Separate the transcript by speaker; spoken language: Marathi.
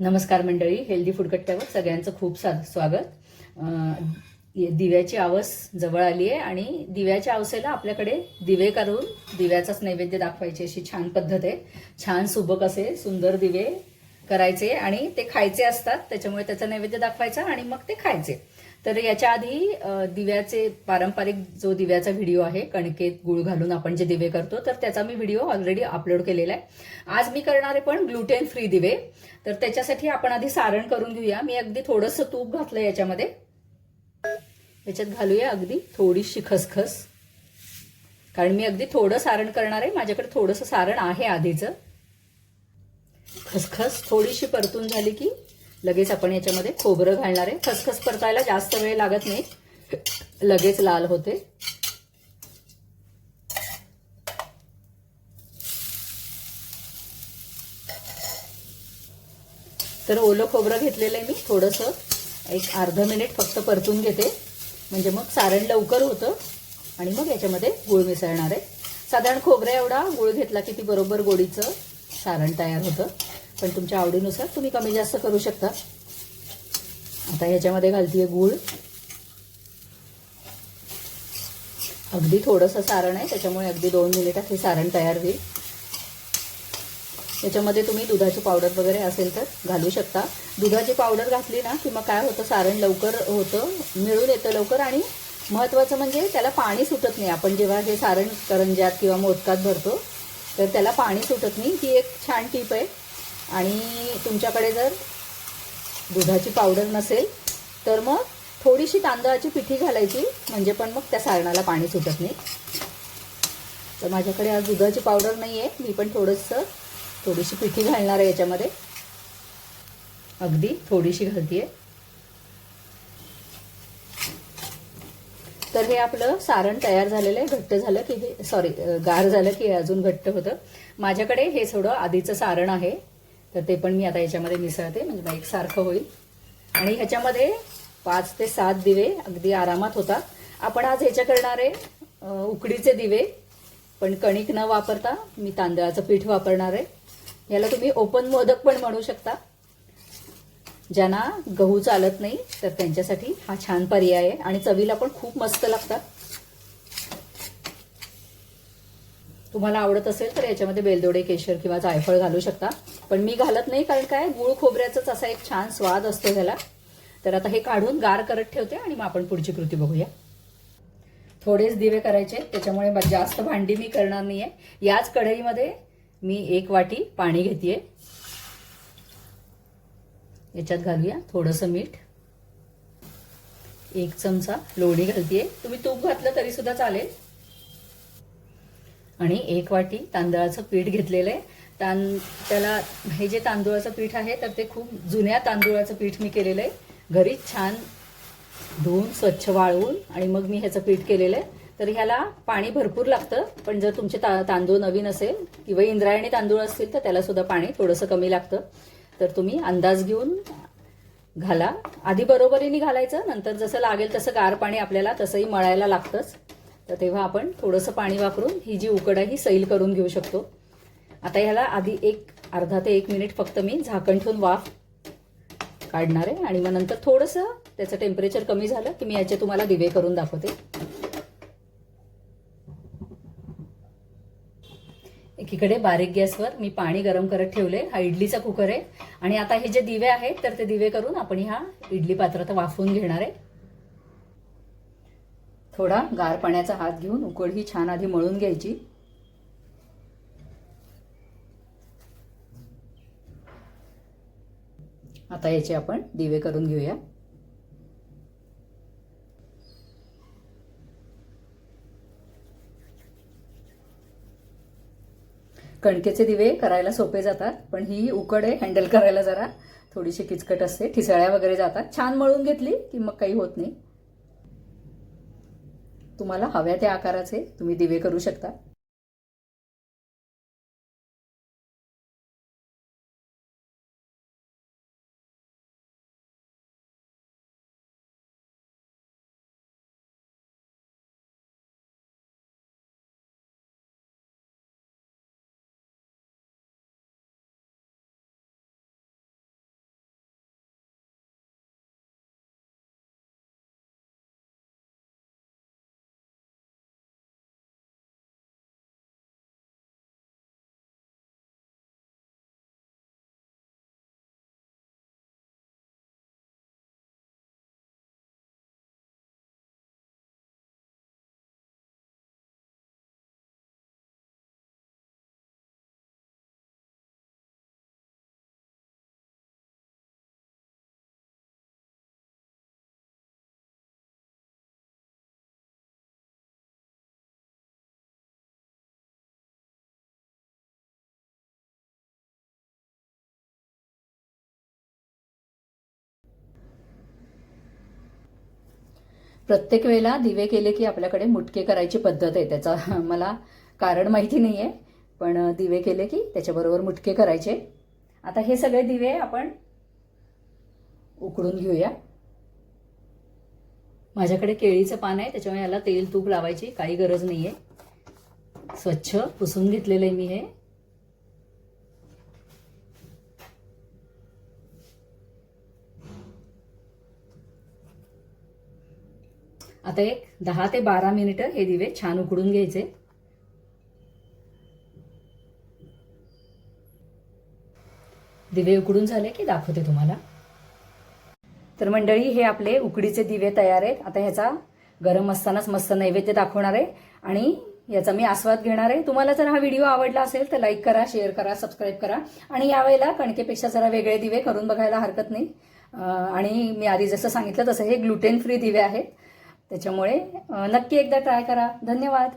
Speaker 1: नमस्कार मंडळी हेल्दी फूड कट्ट्यावर सगळ्यांचं खूप सा स्वागत. दिव्याची आवस जवळ आली आहे आणि दिव्याच्या आवसेला आपल्याकडे दिवे करून दिव्याचाच नैवेद्य दाखवायची अशी छान पद्धत आहे. छान सुबक असे सुंदर दिवे करायचे आणि ते खायचे असतात त्याच्यामुळे त्याचा नैवेद्य दाखवायचा आणि मग ते खायचे. तर याच्या आधी दिव्याचे पारंपरिक जो दिव्याचा व्हिडिओ आहे कणकेत गुळ घालून आपण जे दिवे करतो तर त्याचा मी व्हिडिओ ऑलरेडी अपलोड केलेला आहे. आज मी करणार आहे पण ग्लुटेन फ्री दिवे. तर त्याच्यासाठी आपण आधी सारण करून घेऊया. मी अगदी थोडंसं तूप घातलं याच्यामध्ये. याच्यात घालूया अगदी थोडीशी खसखस. कारण मी अगदी थोडं सारण करणार आहे. माझ्याकडे थोडंसं सारण आहे आधीचं. खसखस थोडीशी परतून झाली की लगेच आपण याच्यामध्ये खोबरं घालणार आहे. खसखस परतायला जास्त वेळ लागत नाही. लगेच लाल होते. तर ओलं खोबरं घेतलेलं आहे मी. थोडंसं एक अर्ध मिनिट फक्त परतून घेते. म्हणजे मग सारण लवकर होतं आणि मग याच्यामध्ये गुळ मिसळणार आहे. साधारण खोबऱ्या एवढा गुळ घेतला की ती बरोबर गोडीचं सारण तयार होतं. पण तुमच्या आवडीनुसार तुम्ही कमी जास्त करू शकता. आता ह्याच्यामध्ये घालतीये गूळ. अगदी थोडंसं सारण आहे त्याच्यामुळे अगदी दोन मिनिटात हे सारण तयार होईल. याच्यामध्ये तुम्ही दुधाची पावडर वगैरे असेल तर घालू शकता. दुधाची पावडर घातली ना की मग काय होतं सारण लवकर होतं मिळून येतं लवकर आणि महत्त्वाचं म्हणजे त्याला पाणी सुटत नाही. आपण जेव्हा हे सारण करंजात किंवा मोदकात भरतो तर त्याला पाणी सुटत नाही. ही एक छान टीप आहे. आणि तुमच्याकडे जर दुधाची पावडर नसेल तर मग थोडीशी तांदळाची पिठी घालायची म्हणजे पण मग त्या सारणाला पाणी सुटत नाही. तर माझ्याकडे आज दुधाची पावडर नाही आहे मी पण थोडंसं थोडीशी पिठी घालणार आहे याच्यामध्ये. अगदी थोडीशी घालतीये. तर हे आपलं सारण तयार झालेलं आहे घट्ट झालं की हे सॉरी गार झालं की अजून घट्ट होतं. माझ्याकडे हे थोडं आधीचं सारण आहे. तर ते पण मी आता याच्यामध्ये मिसळते म्हणजे मग एकसारखं होईल. आणि ह्याच्यामध्ये पाच ते सात दिवे अगदी आरामात होतात. आपण आज ह्याच्या करणारे उकडीचे दिवे पण कणिक न वापरता मी तांदळाचं पीठ वापरणार आहे. याला तुम्ही ओपन मोदक पण म्हणू शकता. ज्यांना गहू चालत नाही तर त्यांच्यासाठी हा छान पर्याय आहे. आणि चवीला पण खूप मस्त लागतात. तुम्हाला आवडत असेल तर याच्यामध्ये बेलदोडे केशर किंवा जायफळ घालू शकता. पण मी घालत नाही कारण काय? गुळ खोबऱ्याचाच असा एक छान स्वाद असतो ह्याला. तर आता हे काढून गार करत ठेवते आणि मग आपण पुढची कृती बघूया. थोडेच दिवे करायचे त्याच्यामुळे जास्त भांडी मी करणार नाहीये. याच कढईमध्ये मी एक वाटी पाणी घेतेय. याच्यात घालूया थोडंसं मीठ. एक चमचा लोणी घालतीये. तुम्ही तूप घातलं तरी सुद्धा चालेल. आणि एक वाटी तांदळाचं पीठ घेतलेलं आहे. तां त्याला हे जे तांदूळाचं पीठ आहे तर ते खूप जुन्या तांदूळाचं पीठ मी केलेलं आहे. घरीच छान धुवून स्वच्छ वाळवून आणि मग मी ह्याचं पीठ केलेलं आहे. तर ह्याला पाणी भरपूर लागतं पण जर तुमचे ता तांदूळ नवीन असेल किंवा इंद्रायणी तांदूळ असतील तर त्याला सुद्धा पाणी थोडंसं कमी लागतं. तर तुम्ही अंदाज घेऊन घाला. आधी बरोबरीने घालायचं नंतर जसं लागेल तसं गार पाणी आपल्याला तसंही मळायला लागतंच. तर तेव्हा आपण थोडंसं पाणी वापरून ही जी उकड आहे ही सैल करून घेऊ शकतो. आता ह्याला आधी एक अर्धा ते एक मिनिट फक्त मी झाकण ठेवून वाफ काढणार आहे आणि मग नंतर थोडंसं त्याचं टेम्परेचर कमी झालं की मी याचे तुम्हाला दिवे करून दाखवते. एकीकडे बारीक गॅसवर मी पाणी गरम करत ठेवले. हा इडलीचा कुकर आहे. आणि आता हे जे दिवे आहेत तर ते दिवे करून आपण ह्या इडली पात्रात वाफवून घेणार आहे. थोडा गार पाण्याचा हात घेऊन उकड ही छान आधी मळून घ्यायची. आता याचे आपण दिवे करून घेऊया. कणकेचे दिवे करायला सोपे जातात पण ही उकड आहे हँडल करायला जरा थोडीशी किचकट असते. ठिसळ्या वगैरे जातात. छान मळून घेतली की मग काही होत नाही. तुम्हाला हव्या त्या आकाराचे तुम्ही दिवे करू शकता. प्रत्येक वेळेला दिवे केले की आपल्याकडे मुटके करायची पद्धत आहे. त्याचा मला कारण माहिती नाही आहे पण दिवे केले की त्याच्याबरोबर मुटके करायचे. आता हे सगळे दिवे आपण उकडून घेऊया. माझ्याकडे केळीचं पान आहे त्याच्यामुळे याला तेल तूप लावायची काही गरज नाही आहे स्वच्छ पुसून घेतलेलं आहे मी हे. आता एक दहा ते बारा मिनिटं हे दिवे छान उकडून घ्यायचे. दिवे उकडून झाले की दाखवते तुम्हाला. तर मंडळी हे आपले उकडीचे दिवे तयार आहेत. आता ह्याचा गरम असतानाच मस्त नैवेद्य दाखवणार आहे आणि याचा मी आस्वाद घेणार आहे. तुम्हाला जर हा व्हिडिओ आवडला असेल तर लाईक करा शेअर करा सबस्क्राईब करा आणि यावेळेला कणकेपेक्षा जरा वेगळे दिवे करून बघायला हरकत नाही. आणि मी आधी जसं सांगितलं तसं हे ग्लुटेन फ्री दिवे आहेत. त्याच्यामुळे नक्की एकदा ट्राय करा. धन्यवाद.